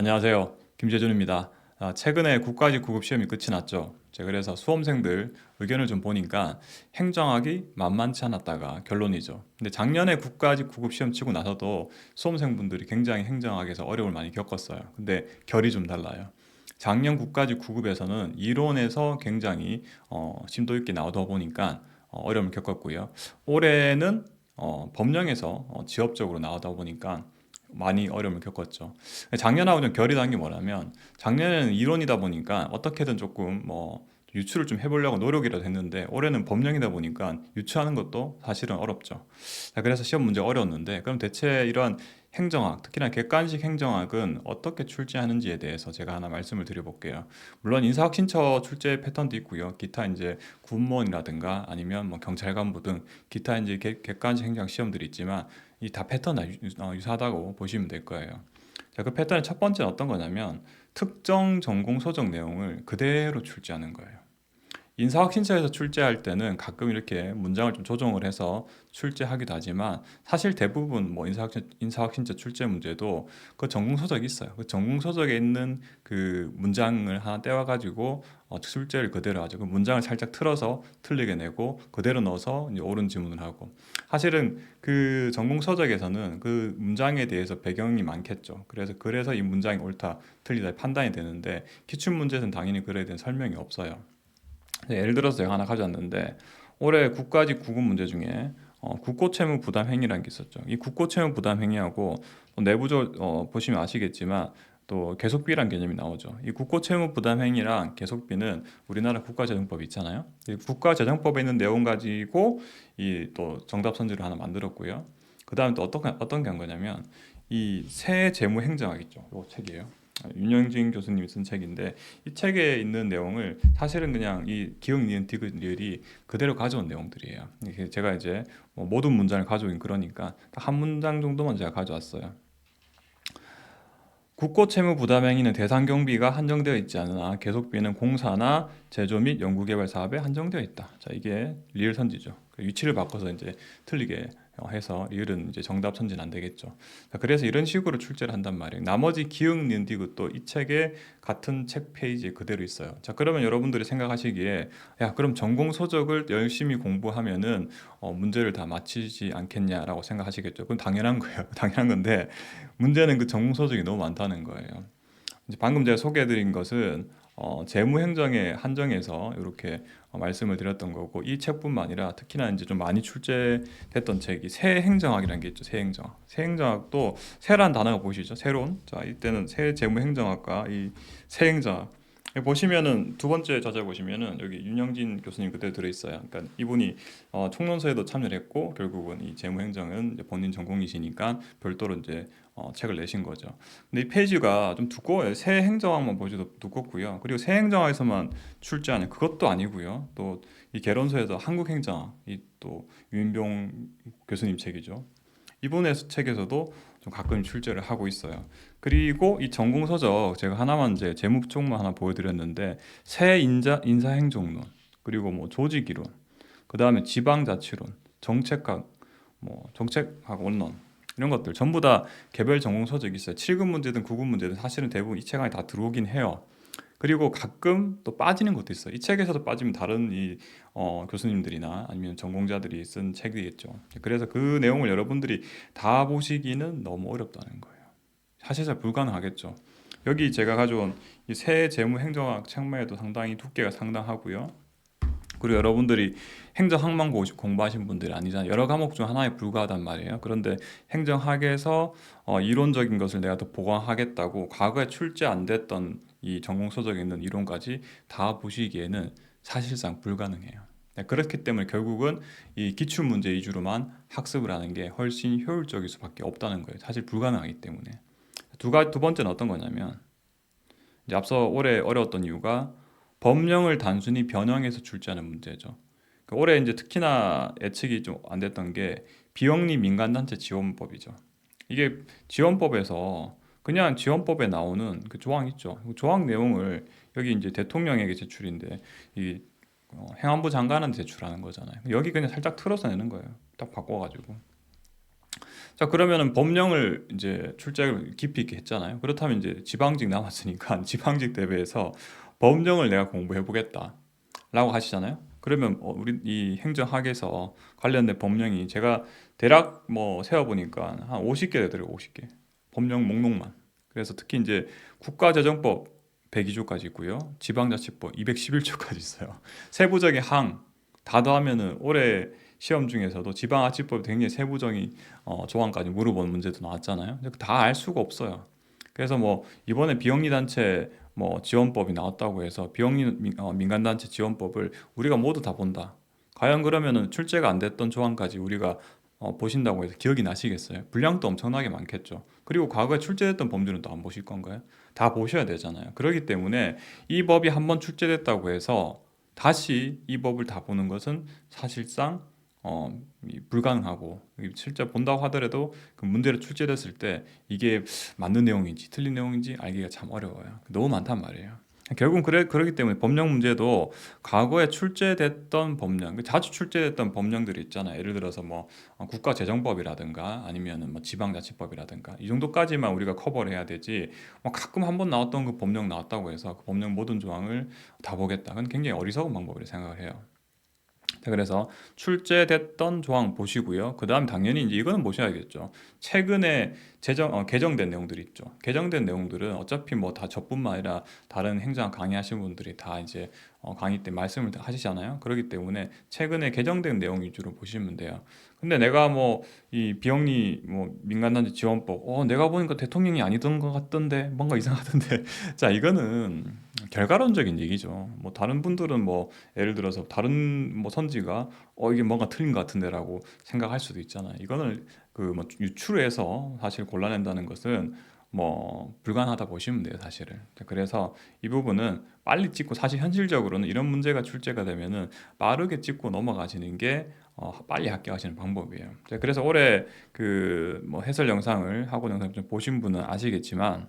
안녕하세요. 김재준입니다. 아, 최근에 국가직 구급 시험이 끝이 났죠. 제가 그래서 수험생들 의견을 좀 보니까 행정학이 만만치 않았다가 결론이죠. 근데 작년에 국가직 구급 시험 치고 나서도 수험생분들이 굉장히 행정학에서 어려움을 많이 겪었어요. 근데 결이 좀 달라요. 작년 국가직 구급에서는 이론에서 굉장히 어, 심도 있게 나오다 보니까 어, 어려움을 겪었고요. 올해는 어, 법령에서 어, 지업적으로 나오다 보니까 많이 어려움을 겪었죠. 작년하고 좀 결이 다른 게 뭐냐면 작년에는 이론이다 보니까 어떻게든 조금 뭐 유추를 좀 해보려고 노력이라도 했는데 올해는 법령이다 보니까 유추하는 것도 사실은 어렵죠. 자, 그래서 시험 문제가 어려웠는데 그럼 대체 이러한 행정학, 특히나 객관식 행정학은 어떻게 출제하는지에 대해서 제가 하나 말씀을 드려볼게요. 물론 인사학 신처 출제 패턴도 있고요. 기타 이제 군무원이라든가 아니면 뭐 경찰관부 등 기타 이제 객- 객관식 행정학 시험들이 있지만 이 다 패턴 다 유, 어, 유사하다고 보시면 될 거예요. 자, 그 패턴의 첫 번째는 어떤 거냐면 특정 전공 소적 내용을 그대로 출제하는 거예요. 인사혁신처에서 출제할 때는 가끔 이렇게 문장을 좀 조정을 해서 출제하기도 하지만 사실 대부분 뭐 인사혁신, 인사혁신처 출제 문제도 그 전공 소적이 있어요. 그 전공 소적에 있는 그 문장을 하나 떼와 가지고 어, 출제를 그대로 하죠. 그 문장을 살짝 틀어서 틀리게 내고 그대로 넣어서 이제 옳은 지문을 하고 사실은 그 전공 서적에서는 그 문장에 대해서 배경이 많겠죠. 그래서 그래서 이 문장이 옳다 틀리다 판단이 되는데 기출 문제에서는 당연히 그에 대한 설명이 없어요. 예를 들어서 제가 하나 가져왔는데 올해 국가직 구급 문제 중에 어, 국고채무 부담 행위라는 게 있었죠. 이 국고채무 부담 행위하고 또 내부적 어, 보시면 아시겠지만 또 계속비란 개념이 나오죠. 이 국고채무 부담 행위랑 계속비는 우리나라 국가재정법이 있잖아요. 이 국가재정법에 있는 내용 가지고 이 또 정답 선지를 하나 만들었고요. 그 다음에 또 어떤 어떤 게 한 거냐면 이 세 재무 행정학 있죠. 이 책이에요. 아, 윤영진 교수님이 쓴 책인데 이 책에 있는 내용을 사실은 그냥 이 기억 니은 디귿 리을이 그대로 가져온 내용들이에요. 이게 제가 이제 뭐 모든 문장을 가져오긴 그러니까 딱 한 문장 정도만 제가 가져왔어요. 국고 채무 부담 행위는 대상 경비가 한정되어 있지 않으나 계속비는 공사나 제조 및 연구개발 사업에 한정되어 있다. 자 이게 리을 선지죠. 그 위치를 바꿔서 이제 틀리게 어, 해서 리을은 이제 정답 선지는 안 되겠죠. 자, 그래서 이런 식으로 출제를 한단 말이에요. 나머지 기억 니은 디귿도 이 책에 같은 책 페이지에 그대로 있어요. 자 그러면 여러분들이 생각하시기에 야 그럼 전공 서적을 열심히 공부하면은 어, 문제를 다 맞히지 않겠냐라고 생각하시겠죠. 그건 당연한 거예요. 당연한 건데 문제는 그 전공 서적이 너무 많다는 거예요. 이제 방금 제가 소개해드린 것은 어, 재무행정에 한정해서 이렇게 어, 말씀을 드렸던 거고 이 책뿐만 아니라 특히나 이제 좀 많이 출제됐던 책이 새 행정학이라는 게 있죠. 새 행정학. 새 행정학도 새란 단어가 보이시죠? 새로운. 자 이때는 새 재무행정학과 이 새 행정학. 여기 보시면은 두 번째 저자 보시면은 여기 윤영진 교수님 그대로 들어 있어요. 그러니까 이분이 어, 총론서에도 참여를 했고 결국은 이 재무행정은 본인 전공이시니까 별도로 이제 어, 책을 내신 거죠. 근데 이 페이지가 좀 두꺼워요. 새 행정학만 보셔도 두껍고요. 그리고 새 행정학에서만 출제하는 그것도 아니고요. 또 이 개론서에서 한국 행정학 이또 유인병 교수님 책이죠. 이분의 책에서도 좀 가끔 출제를 하고 있어요. 그리고 이 전공 서적 제가 하나만 이제 제목 쪽만 하나 보여드렸는데 새 인자 인사 행정론 그리고 뭐 조직이론 그 다음에 지방자치론 정책학 뭐 정책학 원론 이런 것들 전부 다 개별 전공 서적이 있어요. 7급 문제든 9급 문제든 사실은 대부분 이 책 안에 다 들어오긴 해요. 그리고 가끔 또 빠지는 것도 있어요. 이 책에서도 빠지면 다른 이 어, 교수님들이나 아니면 전공자들이 쓴 책이겠죠. 그래서 그 내용을 여러분들이 다 보시기는 너무 어렵다는 거예요. 사실상 불가능하겠죠. 여기 제가 가져온 이 새 재무 행정학 책만 해도 상당히 두께가 상당하고요. 그리고 여러분들이 행정학만 고- 공부하신 분들이 아니잖아요. 여러 과목 중 하나에 불과하단 말이에요. 그런데 행정학에서 어, 이론적인 것을 내가 더 보강하겠다고 과거에 출제 안 됐던 이 전공 서적에 있는 이론까지 다 보시기에는 사실상 불가능해요. 네, 그렇기 때문에 결국은 이 기출 문제 위주로만 학습을 하는 게 훨씬 효율적일 수밖에 없다는 거예요. 사실 불가능하기 때문에. 두 가지 두 번째는 어떤 거냐면 이제 앞서 올해 어려웠던 이유가 법령을 단순히 변형해서 출제하는 문제죠. 그 올해 이제 특히나 예측이 좀 안 됐던 게 비영리 민간단체 지원법이죠. 이게 지원법에서 그냥 지원법에 나오는 그 조항 있죠. 그 조항 내용을 여기 이제 대통령에게 제출인데 이 어, 행안부 장관한테 제출하는 거잖아요. 여기 그냥 살짝 틀어서 내는 거예요. 딱 바꿔가지고. 자 그러면은 법령을 이제 출제를 깊이 있게 했잖아요. 그렇다면 이제 지방직 남았으니까 지방직 대비해서 법령을 내가 공부해 보겠다 라고 하시잖아요. 그러면 어, 우리 이 행정학에서 관련된 법령이 제가 대략 뭐 세어 보니까 한 50개 되더라고요. 50개. 법령 목록만. 그래서 특히 이제 국가재정법 102조까지 있고요. 지방자치법 211조까지 있어요. 세부적인 항 다 더하면은 올해 시험 중에서도 지방자치법 굉장히 세부적인 어, 조항까지 물어보는 문제도 나왔잖아요. 다 알 수가 없어요. 그래서 뭐 이번에 비영리 단체 뭐 지원법이 나왔다고 해서 비영리 민- 어, 민간단체 지원법을 우리가 모두 다 본다. 과연 그러면은 출제가 안 됐던 조항까지 우리가 어, 보신다고 해서 기억이 나시겠어요? 분량도 엄청나게 많겠죠. 그리고 과거에 출제됐던 범죄는 또 안 보실 건가요? 다 보셔야 되잖아요. 그렇기 때문에 이 법이 한번 출제됐다고 해서 다시 이 법을 다 보는 것은 사실상 어, 이 불가능하고 실제 본다고 하더라도 그 문제를 출제됐을 때 이게 맞는 내용인지 틀린 내용인지 알기가 참 어려워요. 너무 많단 말이에요. 결국 그래 그렇기 때문에 법령 문제도 과거에 출제됐던 법령, 그 자주 출제됐던 법령들이 있잖아요. 예를 들어서 뭐 어, 국가재정법이라든가 아니면은 뭐 지방자치법이라든가 이 정도까지만 우리가 커버를 해야 되지. 뭐 가끔 한 번 나왔던 그 법령 나왔다고 해서 그 법령 모든 조항을 다 보겠다. 그건 굉장히 어리석은 방법이라고 생각을 해요. 자, 그래서 출제됐던 조항 보시고요. 그 다음 당연히 이제 이거는 보셔야겠죠. 최근에 제정 어, 개정된 내용들이 있죠. 개정된 내용들은 어차피 뭐 다 저뿐만 아니라 다른 행정 강의하시는 분들이 다 이제 어, 강의 때 말씀을 다 하시잖아요. 그렇기 때문에 최근에 개정된 내용 위주로 보시면 돼요. 근데 내가 뭐 이 비영리 뭐 민간단체 지원법, 어 내가 보니까 대통령이 아니던 것 같던데 뭔가 이상하던데. 자 이거는 결과론적인 얘기죠. 뭐 다른 분들은 뭐 예를 들어서 다른 뭐 선지가 어 이게 뭔가 틀린 것 같은데라고 생각할 수도 있잖아요. 이거는 그 뭐 유출해서 사실 골라낸다는 것은 뭐 불가능하다 보시면 돼요, 사실은. 그래서 이 부분은 빨리 찍고 사실 현실적으로는 이런 문제가 출제가 되면은 빠르게 찍고 넘어가시는 게 어, 빨리 합격하시는 방법이에요. 자, 그래서 올해 그 뭐 해설 영상을 학원 영상 좀 보신 분은 아시겠지만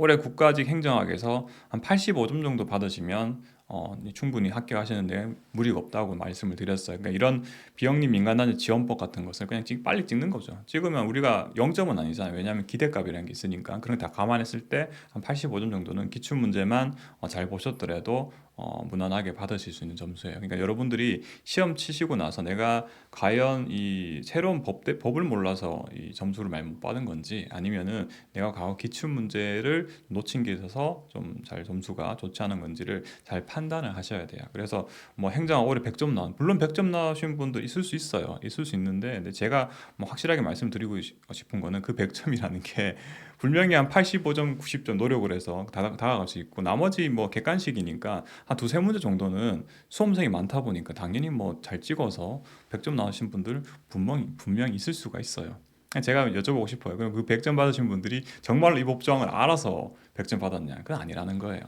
올해 국가직 행정학에서 한 85점 정도 받으시면 어, 충분히 합격하시는데 무리가 없다고 말씀을 드렸어요. 그러니까 이런 비영리 민간단체 지원법 같은 것을 그냥 찍, 빨리 찍는 거죠. 찍으면 우리가 0점은 아니잖아요. 왜냐하면 기대값이라는 게 있으니까 그런 거다 감안했을 때 한 85점 정도는 기출 문제만 어, 잘 보셨더라도 어, 무난하게 받으실 수 있는 점수예요. 그러니까 여러분들이 시험 치시고 나서 내가 과연 이 새로운 법 대, 법을 몰라서 이 점수를 많이 못 받은 건지 아니면은 내가 과거 기출 문제를 놓친 게 있어서 좀 잘 점수가 좋지 않은 건지를 잘 판단을 하셔야 돼요. 그래서 뭐 행정학 올해 100점 나온 물론 100점 나오신 분도 있을 수 있어요. 있을 수 있는데 근데 제가 뭐 확실하게 말씀드리고 시- 싶은 거는 그 100점이라는 게 분명히 한 85점, 90점 노력을 해서 다, 다가갈 수 있고 나머지 뭐 객관식이니까 한 두세 문제 정도는 수험생이 많다 보니까 당연히 뭐 잘 찍어서 100점 나오신 분들 분명히 분명히 있을 수가 있어요. 제가 여쭤보고 싶어요. 그럼 그 100점 받으신 분들이 정말로 이 법정을 알아서 100점 받았냐? 그건 아니라는 거예요.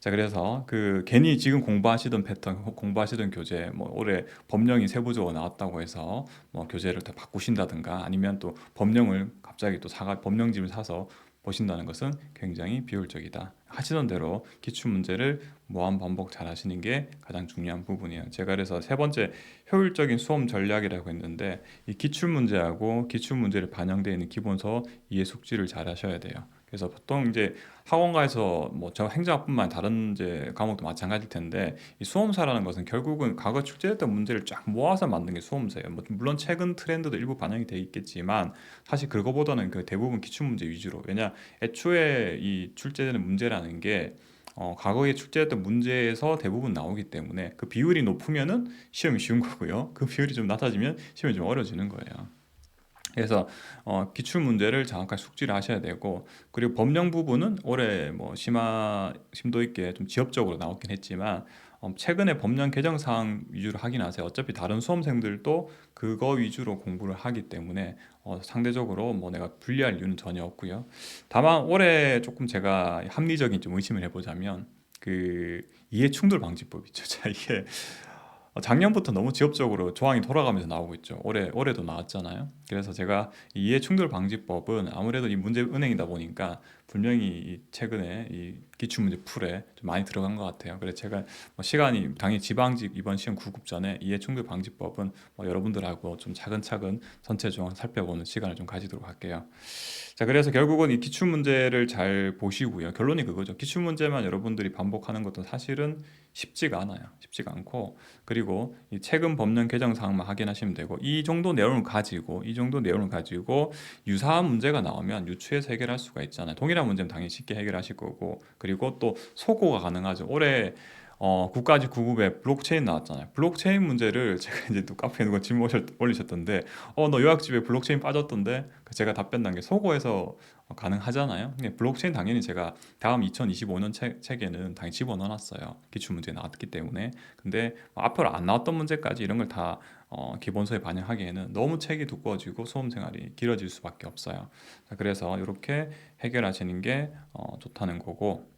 자, 그래서 그 괜히 지금 공부하시던 패턴, 혹 공부하시던 교재, 뭐 올해 법령이 세부적으로 나왔다고 해서 뭐 교재를 더 바꾸신다든가 아니면 또 법령을 갑자기 또 사가 법령집을 사서 보신다는 것은 굉장히 비효율적이다. 하시던 대로 기출 문제를 무한 반복 잘 하시는 게 가장 중요한 부분이에요. 제가 그래서 세 번째 효율적인 수험 전략이라고 했는데 이 기출 문제하고 기출 문제를 반영되어 있는 기본서 이해 숙지를 잘 하셔야 돼요. 그래서 보통 이제 학원가에서 뭐 저 행정학뿐만 아니라 다른 이제 과목도 마찬가지일 텐데 이 수험사라는 것은 결국은 과거 출제됐던 문제를 쫙 모아서 만든 게 수험사예요. 뭐 물론 최근 트렌드도 일부 반영이 돼 있겠지만 사실 그거보다는 그 대부분 기출 문제 위주로 왜냐 애초에 이 출제되는 문제라는 게 어, 과거에 출제했던 문제에서 대부분 나오기 때문에 그 비율이 높으면은 시험이 쉬운 거고요. 그 비율이 좀 낮아지면 시험이 좀 어려워지는 거예요. 그래서 어, 기출 문제를 정확하게 숙지를 하셔야 되고 그리고 법령 부분은 올해 뭐 심화 심도 있게 좀 지엽적으로 나왔긴 했지만 어, 최근에 법령 개정 사항 위주로 하긴 하세요. 어차피 다른 수험생들도 그거 위주로 공부를 하기 때문에 어, 상대적으로 뭐 내가 불리할 이유는 전혀 없고요. 다만 올해 조금 제가 합리적인 좀 의심을 해보자면 그 이해 충돌 방지법 있죠. 자 이게 어, 작년부터 너무 지엽적으로 조항이 돌아가면서 나오고 있죠. 올해 올해도 나왔잖아요. 그래서 제가 이 이해 충돌 방지법은 아무래도 이 문제 은행이다 보니까 분명히 이 최근에 이 기출 문제 풀에 좀 많이 들어간 것 같아요. 그래서 제가 뭐 시간이 당연히 지방직 이번 시험 9급 전에 이해 충돌 방지법은 뭐 여러분들하고 좀 차근차근 전체 조항 살펴보는 시간을 좀 가지도록 할게요. 자, 그래서 결국은 이 기출 문제를 잘 보시고요. 결론이 그거죠. 기출 문제만 여러분들이 반복하는 것도 사실은 쉽지가 않아요. 쉽지가 않고 그리고 이 최근 법령 개정 사항만 확인하시면 되고 이 정도 내용을 가지고 이 정도 내용을 가지고 유사한 문제가 나오면 유추해서 해결할 수가 있잖아요. 동일한 문제는 당연히 쉽게 해결하실 거고 그리고 또 소고가 가능하죠. 올해 어, 국가지 9급에 블록체인 나왔잖아요. 블록체인 문제를 제가 이제 또 카페에 누가 질문 올리셨던데, 어, 너 요약집에 블록체인 빠졌던데? 그 제가 답변 단게 소고에서 어, 가능하잖아요. 블록체인 당연히 제가 다음 2025년 책, 책에는 당연히 집어넣어놨어요. 기출 문제 나왔기 때문에. 근데 뭐 앞으로 안 나왔던 문제까지 이런 걸다 어, 기본서에 반영하기에는 너무 책이 두꺼워지고 수험 생활이 길어질 수밖에 없어요. 자, 그래서 이렇게 해결하시는 게 어, 좋다는 거고.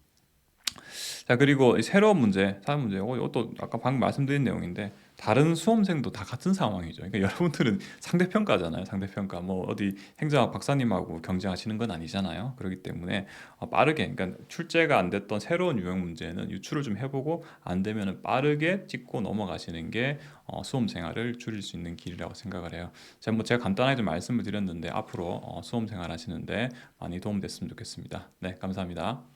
자 그리고 이 새로운 문제, 사회 문제, 어, 이것도 아까 방금 말씀드린 내용인데 다른 수험생도 다 같은 상황이죠. 그러니까 여러분들은 상대평가잖아요. 상대평가 뭐 어디 행정학 박사님하고 경쟁하시는 건 아니잖아요. 그렇기 때문에 어, 빠르게, 그러니까 출제가 안 됐던 새로운 유형 문제는 유출을 좀 해보고 안 되면은 빠르게 찍고 넘어가시는 게 어, 수험 생활을 줄일 수 있는 길이라고 생각을 해요. 제가 뭐 제가 간단하게 좀 말씀을 드렸는데 앞으로 어, 수험 생활 하시는데 많이 도움됐으면 좋겠습니다. 네, 감사합니다.